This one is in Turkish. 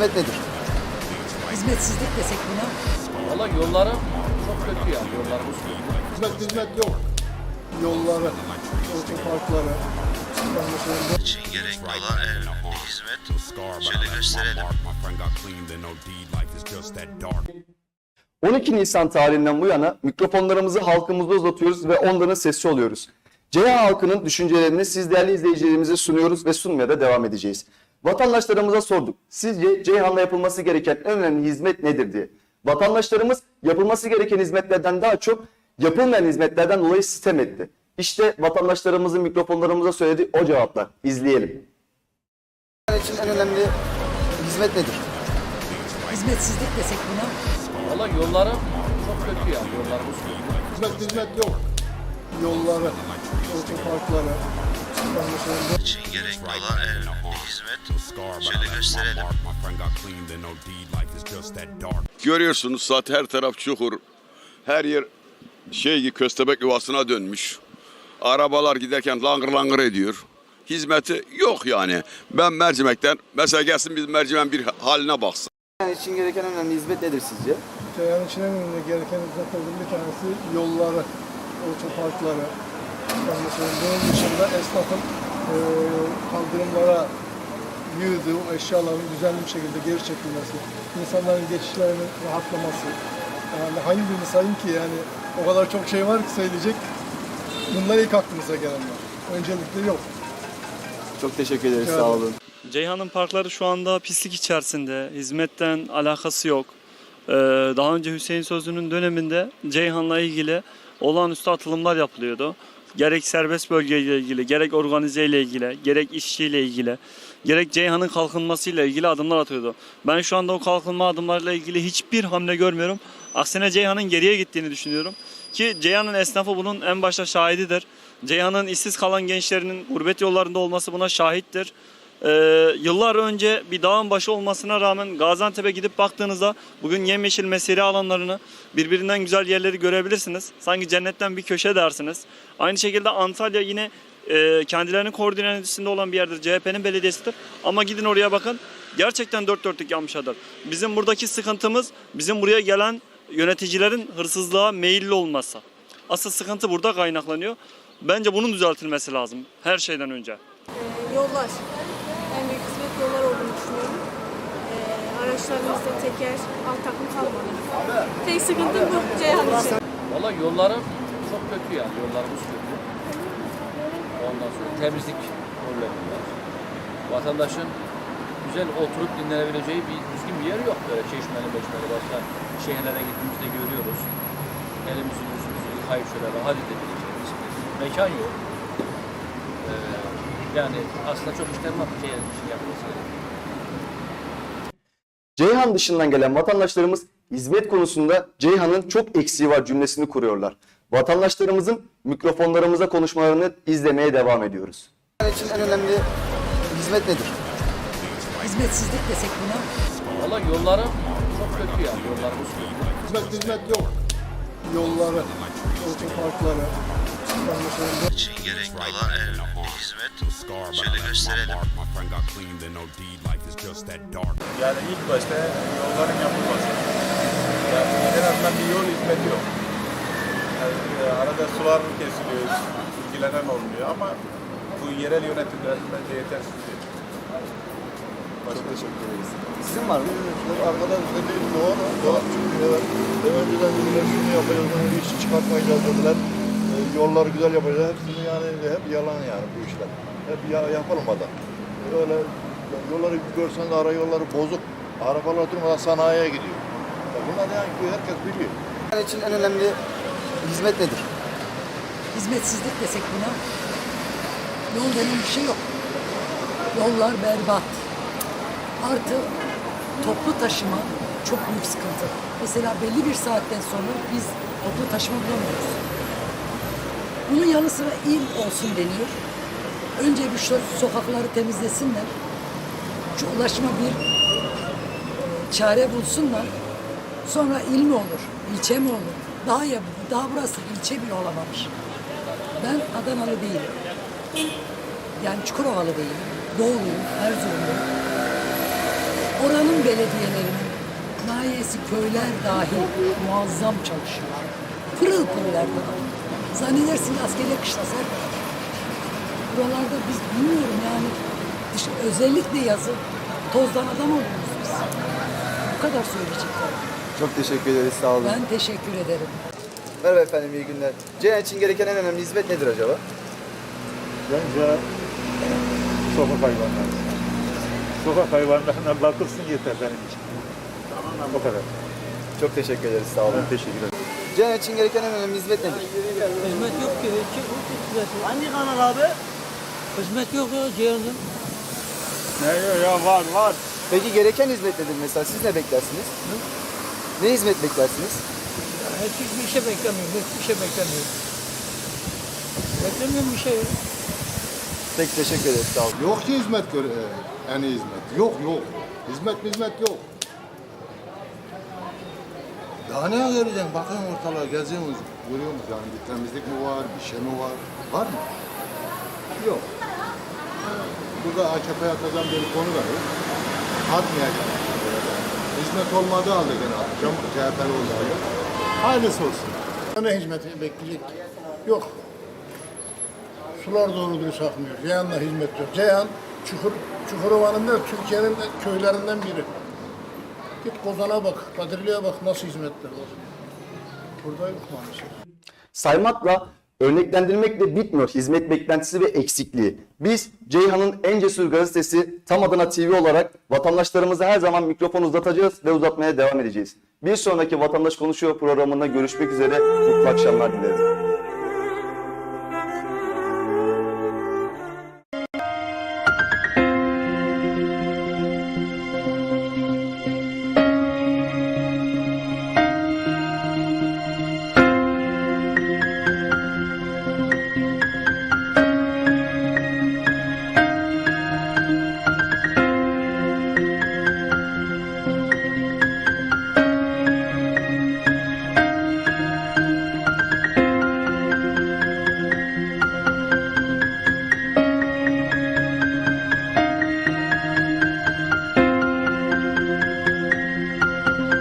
Hizmet nedir? Hizmetsizlik desek buna. Valla yolları çok kötü yani yollarımız kötü. Hizmet hizmet yok. Yolları, otoparkları. İçin gerekli olan en önemli hizmet. Şöyle gösterelim. 12 Nisan tarihinden bu yana mikrofonlarımızı halkımıza uzatıyoruz ve onların sesi oluyoruz. Ceyhan halkının düşüncelerini siz değerli izleyicilerimize sunuyoruz ve sunmaya da devam edeceğiz. Vatandaşlarımıza sorduk. Sizce Ceyhan'da yapılması gereken en önemli hizmet nedir diye. Vatandaşlarımız yapılması gereken hizmetlerden daha çok yapılmayan hizmetlerden dolayı sitem etti. İşte vatandaşlarımızın mikrofonlarımıza söylediği o cevaplar. İzleyelim. Sizin için en önemli hizmet nedir? Hizmetsizlik desek buna. Valla yolları çok kötü yani yollarımız kötü. Hizmet hizmet yok. Yolları, otoparkları. İçin gerekli olan en hizmet. Şöyle gösterelim. Görüyorsunuz zaten her taraf çukur. Her yer şey gibi köstebek yuvasına dönmüş. Arabalar giderken langır langır ediyor. Hizmeti yok yani. Ben mercimekten mesela gelsin biz mercimeğin bir haline baksın. Yani için gereken en önemli hizmet nedir sizce? Yani için en önemli gereken hizmetlerden bir tanesi yolları, otoparkları. Bunun dışında esnafın e, kaldırımlara yığdığı o eşyaların düzenli bir şekilde geri çekilmesi, insanların geçişlerinin rahatlaması. Yani hangi birini sayayım ki yani o kadar çok şey var ki söyleyecek. Bunlar ilk aklımıza gelenler. Öncelikle yok. Çok teşekkür ederiz. Rica Sağ olun. Ceyhan'ın parkları şu anda pislik içerisinde. Hizmetten alakası yok. Ee, daha önce Hüseyin Sözlü'nün döneminde Ceyhan'la ilgili olağanüstü atılımlar yapılıyordu. Gerek serbest bölgeyle ilgili, gerek organize ile ilgili, gerek işçiyle ilgili, gerek Ceyhan'ın kalkınmasıyla ilgili adımlar atıyordu. Ben şu anda o kalkınma adımlarıyla ilgili hiçbir hamle görmüyorum. Aksine Ceyhan'ın geriye gittiğini düşünüyorum. Ki Ceyhan'ın esnafı bunun en başta şahididir. Ceyhan'ın işsiz kalan gençlerinin gurbet yollarında olması buna şahittir. Ee, yıllar önce bir dağın başı olmasına rağmen Gaziantep'e gidip baktığınızda bugün yemyeşil mesire alanlarını birbirinden güzel yerleri görebilirsiniz. Sanki cennetten bir köşe dersiniz. Aynı şekilde Antalya yine e, kendilerinin koordinasyonunda olan bir yerdir. CHP'nin belediyesidir. Ama gidin oraya bakın. Gerçekten dört dörtlük yanmışadır. Bizim buradaki sıkıntımız bizim buraya gelen yöneticilerin hırsızlığa meyilli olması. Asıl sıkıntı burada kaynaklanıyor. Bence bunun düzeltilmesi lazım her şeyden önce. Ee, yollar. En büyük hizmet yollar olduğunu düşünüyorum. Ee, araçlarımızda teker, alt takım kalmadı. Tek sıkıntı bu Ceyhan için. Valla yolları çok kötü yani yollarımız kötü. Ondan sonra temizlik problemi var. Vatandaşın güzel oturup dinlenebileceği bir düzgün bir yer yok böyle çeşmeli beşmeli başka şehirlere gittiğimizde görüyoruz. Elimizi yüzümüzü yıkayıp şöyle rahat edebileceğimiz bir mekan yok. Ee, yani aslında çok işler var şey, şey yapması. Ceyhan dışından gelen vatandaşlarımız hizmet konusunda Ceyhan'ın çok eksiği var cümlesini kuruyorlar. Vatandaşlarımızın mikrofonlarımıza konuşmalarını izlemeye devam ediyoruz. için en önemli hizmet nedir? Hizmetsizlik desek buna. Valla yolları çok kötü yani. Yollarımız kötü. Hizmet hizmet yok. Yolları, otoparkları, için gerekli olan en önemli hizmet. Şöyle gösterelim. Yani ilk başta yolların yapılması. Yani en azından bir yol hizmeti yok. Yani e, arada sular kesiliyor, ilgilenen olmuyor ama bu yerel yönetimlerin bence yetersiz değil. Başka teşekkür ederiz. Sizin var mı? Arkadaş dediğim doğru. Doğru. Çünkü evet, önceden dediler şunu yapacağız, onu iş çıkartmayacağız dediler. Yolları güzel yapacağız. Hepsini yani hep yalan yani bu işler. Hep ya, yapılmadan. Öyle yolları görseniz ara yolları bozuk. Arabalar durmadan sanayiye gidiyor. Ya bunlar yani herkes biliyor. için en önemli hizmet nedir? Hizmetsizlik desek buna. Yol denen bir şey yok. Yollar berbat. Artı toplu taşıma çok büyük sıkıntı. Mesela belli bir saatten sonra biz toplu taşıma bulamıyoruz. Bunun yanı sıra il olsun deniyor. Önce bir şu sokakları temizlesinler. Şu ulaşıma bir çare bulsunlar. Sonra il mi olur, ilçe mi olur? Daha ya daha burası ilçe bile olamamış. Ben Adanalı değilim. Yani Çukurovalı değilim. Doğuluyum, Erzurumluyum. Oranın belediyelerinin nahiyesi köyler dahil muazzam çalışıyor. Pırıl pırıl taraf. Zannedersin ki askeriye kışlasa her taraf. Buralarda biz bilmiyorum yani dış- özellikle yazın tozdan adam oluyoruz biz. Bu kadar söyleyecekler. Çok teşekkür ederiz. Sağ olun. Ben teşekkür ederim. Merhaba efendim, iyi günler. Ceyhan için gereken en önemli hizmet nedir acaba? Bence sokak hayvanları. Sokak hayvanlarına bakılsın yeter benim için. O kadar. Çok teşekkür ederiz. Sağ olun. Ben teşekkür ederim. Ceyhan için gereken en önemli hizmet nedir? Hizmet yok ki. Hizmet yok. Hangi kanal abi? Hizmet yok ya Ceyhan'ın. Ne ya var var. Peki gereken hizmet nedir mesela? Siz ne beklersiniz? Ne hizmet beklersiniz? Hiçbir şey beklemiyorum. Hiçbir şey beklemiyorum. Beklemiyorum bir şey. yok. Peki teşekkür ederiz. Sağ olun. Yok ki hizmet gör, e, iyi hizmet. Yok yok. Hizmet hizmet yok. Daha ne göreceksin? Bakın ortalığa geziyoruz. Görüyor musun yani bir temizlik mi var, bir şey mi var? Var mı? Yok. Burada AKP'ye atacağım bir konu da yok. Atmayacağım. Hizmet olmadığı halde gene atacağım. CHP'li olduğu halde. Hayırlısı olsun. Ne hizmeti bekleyecek? Yok. Sular doğru dürüst akmıyor. Ceyhan'la hizmet yok. Ceyhan, Çukur, Çukurova'nın da Türkiye'nin de köylerinden biri. Git Kozan'a bak, Kadirli'ye bak nasıl hizmetler var. Burada yok maalesef. Saymakla, örneklendirmekle bitmiyor hizmet beklentisi ve eksikliği. Biz Ceyhan'ın en cesur gazetesi Tam Adana TV olarak vatandaşlarımıza her zaman mikrofon uzatacağız ve uzatmaya devam edeceğiz. Bir sonraki Vatandaş Konuşuyor programında görüşmek üzere. Mutlu akşamlar dilerim.